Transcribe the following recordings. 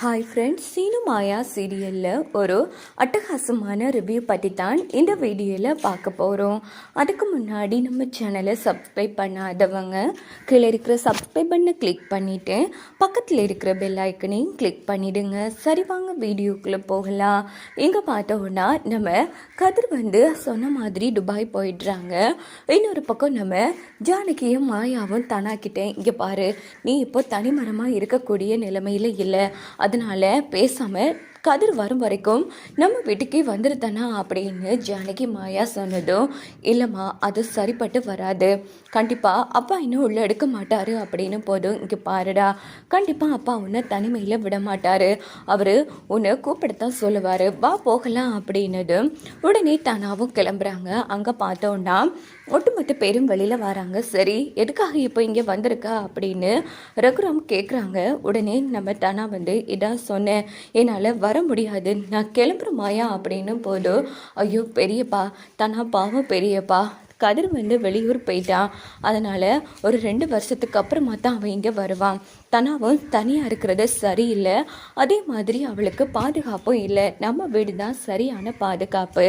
Hi friends Seenu மாயா சீரியலில் ஒரு அட்டகாசமான ரிவ்யூ பற்றி தான் இந்த வீடியோவில் பார்க்க போகிறோம் அதுக்கு முன்னாடி நம்ம சேனலை சப்ஸ்கிரைப் பண்ணாதவங்க கீழே இருக்கிற சப்ஸ்கிரைப் பண்ண கிளிக் பண்ணிவிட்டு பக்கத்தில் இருக்கிற பெல் ஐக்கனையும் கிளிக் பண்ணிவிடுங்க சரி வாங்க வீடியோக்குள்ளே போகலாம். இங்கே பார்த்தோன்னா நம்ம கதிர் வந்து சொன்ன மாதிரி துபாய் போயிடுறாங்க. இன்னொரு பக்கம் நம்ம ஜானகியும் மாயாவும் தனாக்கிட்டேன் இங்கே பாரு நீ இப்போ தனிமரமாக இருக்கக்கூடிய நிலைமையில் இல்லை. அதனால் பேசாமல் கதிர் வரும் வரைக்கும் நம்ம வீட்டுக்கே வந்துருதானா அப்படின்னு ஜானகி மாயா சொன்னதும் இல்லைம்மா அது சரிப்பட்டு வராது. கண்டிப்பாக அப்பா இன்னும் உள்ளே எடுக்க மாட்டாரு அப்படின்னு போதும் இங்கே பாருடா. கண்டிப்பாக அப்பா உன்னை தனிமையில் விட மாட்டாரு. அவர் உன்னை கூப்பிடத்தான் சொல்லுவார். வா போகலாம் அப்படின்னதும் உடனே தானாவும் கிளம்புறாங்க. அங்கே பார்த்தோன்னா ஒட்டுமொத்த பேரும் வெளியில் வராங்க. சரி எதுக்காக இப்போ இங்கே வந்திருக்கா அப்படின்னு ரகுராம் கேட்குறாங்க உடனே நம்ம தானா வந்து இதான் சொன்னேன். என்னால் வர வர முடியாது நான் கிளம்புற மாயா அப்படின்னு போது ஐயோ பெரியப்பா தானா பாவம் பெரியப்பா. கதிர் வந்து வெளியூர் போயிட்டான் அதனால் ஒரு ரெண்டு வருஷத்துக்கு அப்புறமா தான் அவன் இங்கே வருவான். தனாவும் தனியாக இருக்கிறது சரியில்லை. அதே மாதிரி அவளுக்கு பாதுகாப்பும் இல்லை. நம்ம வீடு தான் சரியான பாதுகாப்பு.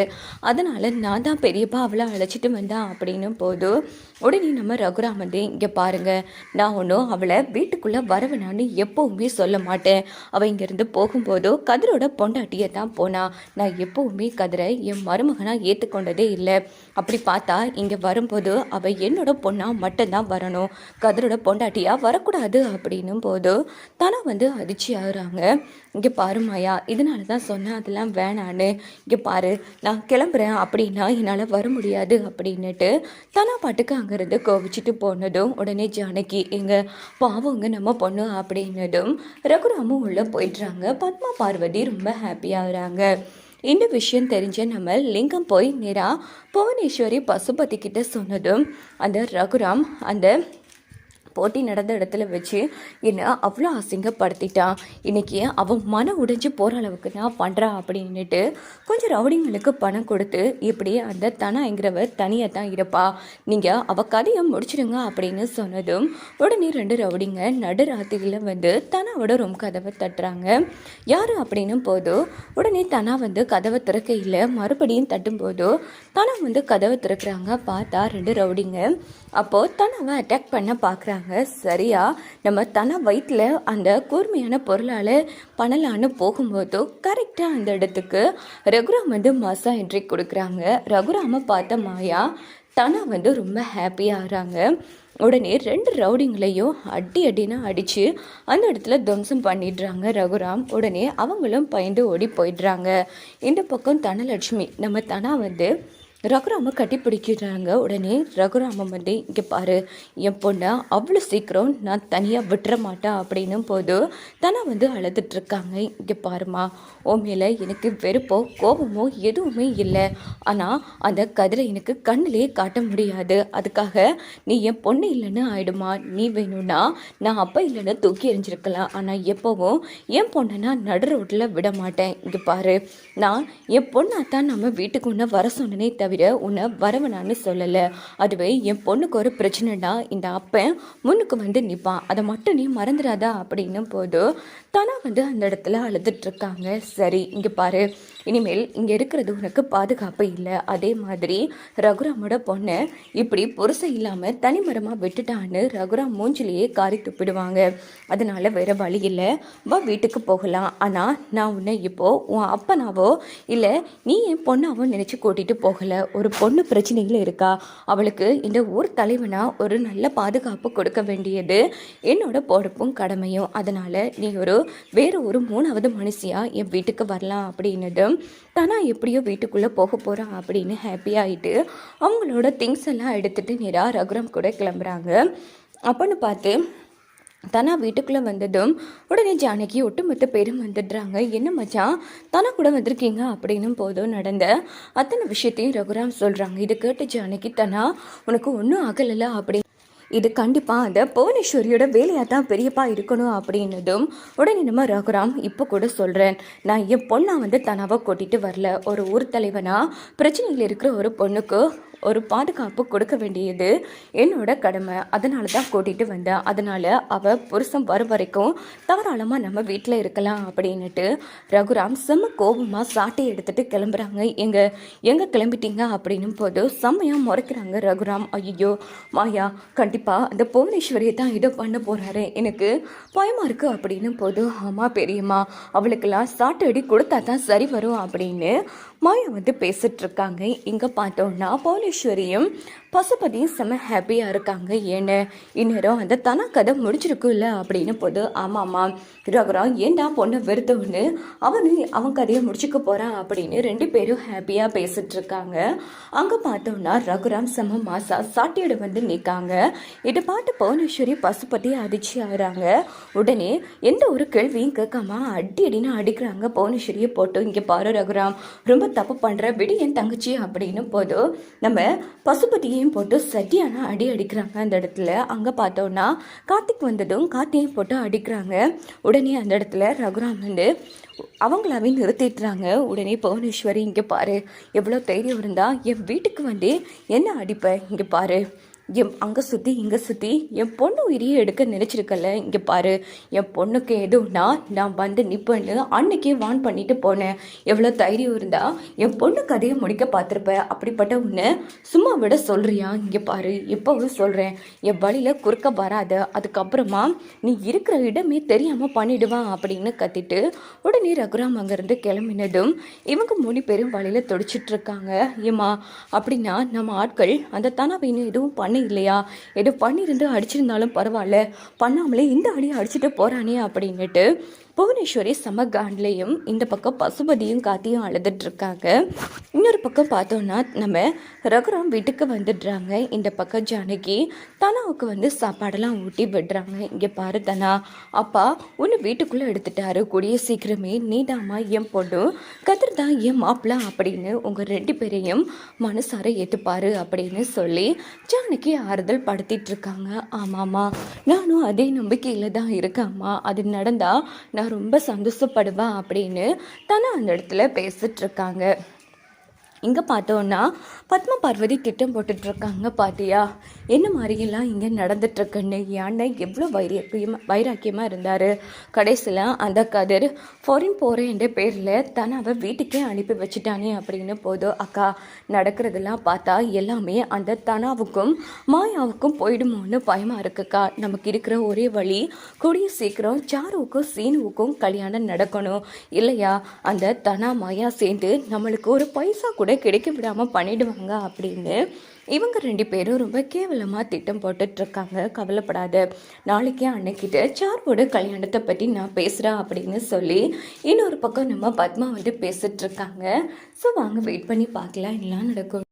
அதனால் நான் தான் பெரியப்பா அவளை அழைச்சிட்டு வந்தான் அப்படின்னு போதும் உடனே நம்ம ரகுராம் வந்து இங்கே பாருங்கள் நான் ஒன்றும் அவளை வீட்டுக்குள்ளே வரவேணான்னு எப்போவுமே சொல்ல மாட்டேன். அவள் இங்கேருந்து போகும்போதோ கதிரோட பொண்டாட்டியை தான் போனா. நான் எப்போவுமே கதிரை என் மருமகனாக ஏற்றுக்கொண்டதே இல்லை. அப்படி பார்த்தா இங்கே வரும்போது அவள் என்னோட பொண்ணாக மட்டும்தான் வரணும். கதிரோட பொண்டாட்டியாக வரக்கூடாது அப்படின்னு போது தானே வந்து அதிர்ச்சி ஆகுறாங்க இங்கே பாருமாயா இதனால தான் சொன்னேன் அதெல்லாம் வேணான்னு. இங்கே பாரு நான் கிளம்புறேன் அப்படின்னா என்னால் வர முடியாது அப்படின்னுட்டு தானா பாட்டுக்கு அங்கேருந்து கோவிச்சிட்டு போனதும் உடனே ஜானகி எங்கள் பாவங்க நம்ம பொண்ணு அப்படின்னதும் ரகுராமும் உள்ளே போயிடுறாங்க. பத்மா பார்வதி ரொம்ப ஹாப்பியாகிறாங்க இந்த விஷயம் தெரிஞ்ச நம்ம லிங்கம் போய் நேராக புவனேஸ்வரி பசுபதி கிட்ட சொன்னதும் அந்த ரகுராம் அந்த போட்டி நடந்த இடத்துல வச்சு என்னை அவ்வளோ அசிங்கப்படுத்திட்டான் இன்னைக்கு அவன் மன உடைஞ்சு போகிற அளவுக்கு நான் பண்ணுறான் அப்படின்னுட்டு கொஞ்சம் ரவுடிங்களுக்கு பணம் கொடுத்து இப்படி அந்த தனாங்கிறவ தனியாக தான் இருப்பா. நீங்கள் அவள் கதையை முடிச்சிடுங்க அப்படின்னு சொன்னதும் உடனே ரெண்டு ரவுடிங்க நடு ராத்திரியில் வந்து தனாவோட ரூம் கதவை தட்டுறாங்க. யார் அப்படின்னு போதோ உடனே தனா வந்து கதவை திறக்கையில் மறுபடியும் தட்டும்போதோ தனா வந்து கதவை திறக்கிறாங்க. பார்த்தா ரெண்டு ரவுடிங்க. அப்போது தனாவை அட்டாக் பண்ண பார்க்குறாங்க சரியா நம்ம தன வயிற்றில் அந்த கூர்மையான பொருளால் பண்ணலான்னு போகும்போதோ கரெக்டாக அந்த இடத்துக்கு ரகுராம் வந்து மாசா என்ட்ரி கொடுக்குறாங்க. ரகுராமை பார்த்த மாயா தனா வந்து ரொம்ப ஹாப்பியாகிறாங்க உடனே ரெண்டு ரவுடிங்களையும் அடி அடின்னு அடித்து அந்த இடத்துல துவம்சம் பண்ணிடுறாங்க ரகுராம். உடனே அவங்களும் பயந்து ஓடி போயிடுறாங்க. இந்த பக்கம் தனலட்சுமி நம்ம தனா வந்து ரகுராம கட்டி பிடிக்கிறாங்க உடனே ரகுராமன் வந்து இங்கே பாரு என் பொண்ணை அவ்வளோ சீக்கிரம் நான் தனியாக விட்டுற மாட்டேன் அப்படின்னும் போது தனா வந்து அழுதுட்ருக்காங்க இங்கே பாருமா ஓ மேலே எனக்கு வெறுப்போ கோபமோ எதுவுமே இல்லை. ஆனால் அந்த கதிரை எனக்கு கண்ணிலே காட்ட முடியாது. அதுக்காக நீ என் பொண்ணு இல்லைன்னு ஆயிடுமா நீ வேணும்னா நான் அப்போ இல்லைன்னு தூக்கி எறிஞ்சிருக்கலாம். ஆனால் எப்போவும் என் பொண்ணை நான் நடு ரோட்டில் விட மாட்டேன். இங்கே பாரு நான் என் பொண்ணை தான் நம்ம வீட்டுக்கு ஒன்று வர சொன்னனே தவிர உன்னை வரவனான்னு சொல்லலை. அதுவே என் பொண்ணுக்கு ஒரு பிரச்சனைனா இந்த அப்பன் முன்னுக்கு வந்து நிற்பான் அதை மட்டும் நீ மறந்துடாதா அப்படின்னும் போது தானா வந்து அந்த இடத்துல அழுதுட்டு இருக்காங்க. சரி இங்கே பாரு. இனிமேல் இங்கே இருக்கிறது உனக்கு பாதுகாப்பு இல்லை. அதே மாதிரி ரகுராமோட பொண்ணை இப்படி புருஷன் இல்லாமல் தனிமரமாக விட்டுட்டான்னு ரகுராம் மூஞ்சிலேயே காரி துப்பிடுவாங்க. அதனால வேற வழி இல்லை. வா வீட்டுக்கு போகலாம். ஆனால் நான் உன்னை இப்போ உன் அப்பனாவோ இல்லை நீ என் பொண்ணாவோ நினச்சி கூட்டிகிட்டு போகலை. ஒரு பொண்ணு பிரச்சனையில் இருக்கா. அவளுக்கு இந்த ஊர் தலைவனா ஒரு நல்ல பாதுகாப்பு கொடுக்க வேண்டியது என்னோட பொறுப்பும் கடமையும். அதனால் நீ ஒரு வேறு ஒரு மூணாவது மனுஷியாக என் வீட்டுக்கு வரலாம் அப்படின்னதும் தனா எப்படியோ வீட்டுக்குள்ளே போக போகிறான் அப்படின்னு ஹாப்பி ஆகிட்டு அவங்களோட திங்ஸ் எல்லாம் எடுத்துகிட்டு நேராக ரகுராம் கூட கிளம்புறாங்க. அப்போன்னு பார்த்து தனா வீட்டுக்குள்ளே வந்ததும் உடனே ஜானகி ஒட்டுமொத்த பேரும் வந்துடுறாங்க. என்ன மச்சான் தனா கூட வந்திருக்கீங்க? அப்படின்னும் போதும் நடந்த அத்தனை விஷயத்தையும் ரகுராம் சொல்கிறாங்க இதை கேட்டு ஜானகி தனா உனக்கு ஒன்றும் ஆகலைல்ல அப்படின்னு இது கண்டிப்பாக அந்த புவனேஸ்வரியோட வேலையாக தான் பெரியப்பா இருக்கணும் அப்படின்னதும் உடனே நம்ம ரகுராம் இப்போ கூட சொல்கிறேன் நான் என் பொண்ணை வந்து தனாவை கூட்டிகிட்டு வரல. ஒரு ஊர் தலைவனாக பிரச்சனையில் இருக்கிற ஒரு பொண்ணுக்கு ஒரு பாதுகாப்பு கொடுக்க வேண்டியது என்னோட கடமை. அதனால தான் கூட்டிகிட்டு வந்தேன். அதனால் அவள் புருஷன் வர வரைக்கும் தாராளமாக நம்ம வீட்டில் இருக்கலாம் அப்படின்னுட்டு ரகுராம் செம்ம கோபமாக சாட்டை எடுத்துகிட்டு கிளம்புறாங்க. எங்கே எங்கே கிளம்பிட்டீங்க அப்படின்னும் போது செம்மையாக முறைக்கிறாங்க ரகுராம். ஐயோ மாயா கண்டிப்பாக அந்த புவனேஸ்வரியை தான் இதை பண்ண போகிறாரு எனக்கு பயமாக இருக்குது அப்படின்னும் போது ஆமாம் பெரியம்மா அவளுக்கெல்லாம் சாட்டை அடி கொடுத்தா தான் சரி வரும் அப்படின்னு மாயா வந்து பேசிட்டு இருக்காங்க. இங்கே பார்த்தோம்னா போலீஸ்வரியும் பசுபதியும் செம்ம ஹாப்பியாக இருக்காங்க. ஏன்னு? இந்நேரம் அந்த தன கதை முடிச்சிருக்குல்ல அப்படின்னு போது ஆமாம்மா ரகுராம் ஏன்டா பொண்ணை வெறுத்தவனு? அவனு அவன் கதையை முடிச்சுக்க போகிறான் அப்படின்னு ரெண்டு பேரும் ஹாப்பியாக பேசிட்டு இருக்காங்க. அங்கே பார்த்தோம்னா ரகுராம் செம்ம மாசா சாட்டியோட வந்து நிற்காங்க இதை பார்த்து பவனேஸ்வரி பசுபதி அதிர்ச்சி ஆகிறாங்க. உடனே எந்த ஒரு கேள்வியும் கேட்காம அடி அடின்னு அடிக்கிறாங்க பவனேஸ்வரியை போட்டு. இங்கே பாரு ரகுராம் ரொம்ப தப்பு பண்ணுற விடு என் தங்கச்சி அப்படின்னு போதும் நம்ம கார்த்தியும் போட்டு சரியான அடி அடிக்கிறாங்க அந்த இடத்துல. அங்கே பார்த்தோன்னா கார்த்திக் வந்ததும் கார்த்தியையும் போட்டு அடிக்கிறாங்க. உடனே அந்த இடத்துல ரகுராம் வந்து அவங்களாவே நிறுத்திட்டுறாங்க உடனே புவனேஸ்வரி இங்கே பாரு எவ்வளோ தைரியம் இருந்தால் என் வீட்டுக்கு வந்து என்ன அடிப்பேன் இங்கே பாரு. என் அங்கே சுற்றி இங்கே சுற்றி என் பொண்ணு உயிரியை எடுக்க நினச்சிருக்கல. இங்கே பாரு என் பொண்ணுக்கு எதுவும்னா நான் வந்து நிற்பேன்னு அன்னைக்கே வான் பண்ணிட்டு போனேன். எவ்வளோ தைரியம் இருந்தால் என் பொண்ணு கதையை முடிக்க பார்த்துருப்பேன் அப்படிப்பட்ட உன்னை சும்மா விட சொல்கிறியா இங்கே பாரு எப்போவும் சொல்கிறேன் என் வழியில் குறுக்க வராத அதுக்கப்புறமா நீ இருக்கிற இடமே தெரியாமல் பண்ணிடுவான் அப்படின்னு கத்திட்டு உடனே ரகுராம் அங்கேருந்து கிளம்பினதும் இவங்க மூணு பேரும் வழியில் துடிச்சிட்ருக்காங்க ஏமா அப்படின்னா நம்ம ஆட்கள் அந்த தனாவின்னு எதுவும் பண்ணி இல்லையா? ஏதோ பண்ணியிருந்து அடிச்சிருந்தாலும் பரவாயில்ல. பண்ணாமலே இந்த அடியை அடிச்சுட்டு போகிறானே அப்படின்னுட்டு புவனேஸ்வரி சம காண்ட்லேயும் இந்த பக்கம் பசுபதியும் காத்தியும் அழுதுட்ருக்காங்க இன்னொரு பக்கம் பார்த்தோன்னா நம்ம ரகுராம் வீட்டுக்கு வந்துடுறாங்க. இந்த பக்கம் ஜானகி தனாவுக்கு வந்து சாப்பாடெல்லாம் ஊட்டி விடுறாங்க. இங்கே பாரு தனா அப்பா ஒன்று வீட்டுக்குள்ளே எடுத்துட்டாரு. கூடிய சீக்கிரமே நீதாம்மா என் பொண்ணு. கதிர் தான் என் மாப்பிள்ள அப்படின்னு உங்கள் ரெண்டு பேரையும் மனசார ஏற்றுப்பாரு அப்படின்னு சொல்லி ஜானகி ஆறுதல் படுத்திட்டு இருக்காங்க ஆமாம்மா நானும் அதே நம்பிக்கையில் தான் இருக்காம்மா. அது நடந்தால் நான் ரொம்ப சந்தோஷப்படுவேன் அப்படின்னு தானே அந்த இடத்துல பேசிட்டு இருக்காங்க. இங்கே பார்த்தோன்னா பத்ம பார்வதி திட்டம் போட்டுட்ருக்காங்க பாத்தியா? என்ன மாதிரியெல்லாம் இங்கே நடந்துட்டுருக்குன்னு யானை எவ்வளோ வைராக்கியமாக வைராக்கியமாக இருந்தார். கடைசியில் அந்த கதிர் ஃபாரின் போகிறேன்ற பேரில் தனாவை வீட்டுக்கே அனுப்பி வச்சுட்டானே அப்படின்னு போதும் அக்கா நடக்கிறதெல்லாம் பார்த்தா எல்லாமே அந்த தனாவுக்கும் மாயாவுக்கும் போயிடுமோன்னு பயமாக இருக்குக்கா. நமக்கு இருக்கிற ஒரே வழி கூடிய சீக்கிரம் சாருவுக்கும் சீனுவுக்கும் கல்யாணம் நடக்கணும். இல்லையா? அந்த தனா மாயா சேர்ந்து நம்மளுக்கு ஒரு பைசா கூட கிடைக்க விடாமல் பண்ணிடுவாங்க அப்படின்னு. இவங்க ரெண்டு பேரும் ரொம்ப கேவலமாக திட்டம் போட்டுட்ருக்காங்க. கவலைப்படாத. நாளைக்கே அன்னைக்கிட்ட சார்வோட கல்யாணத்தை பற்றி நான் பேசுகிறேன் அப்படின்னு சொல்லி இன்னொரு பக்கம் நம்ம பத்மா வந்து பேசிகிட்ருக்காங்க ஸோ வாங்க வெயிட் பண்ணி பார்க்கலாம். எல்லாம் நடக்கும்?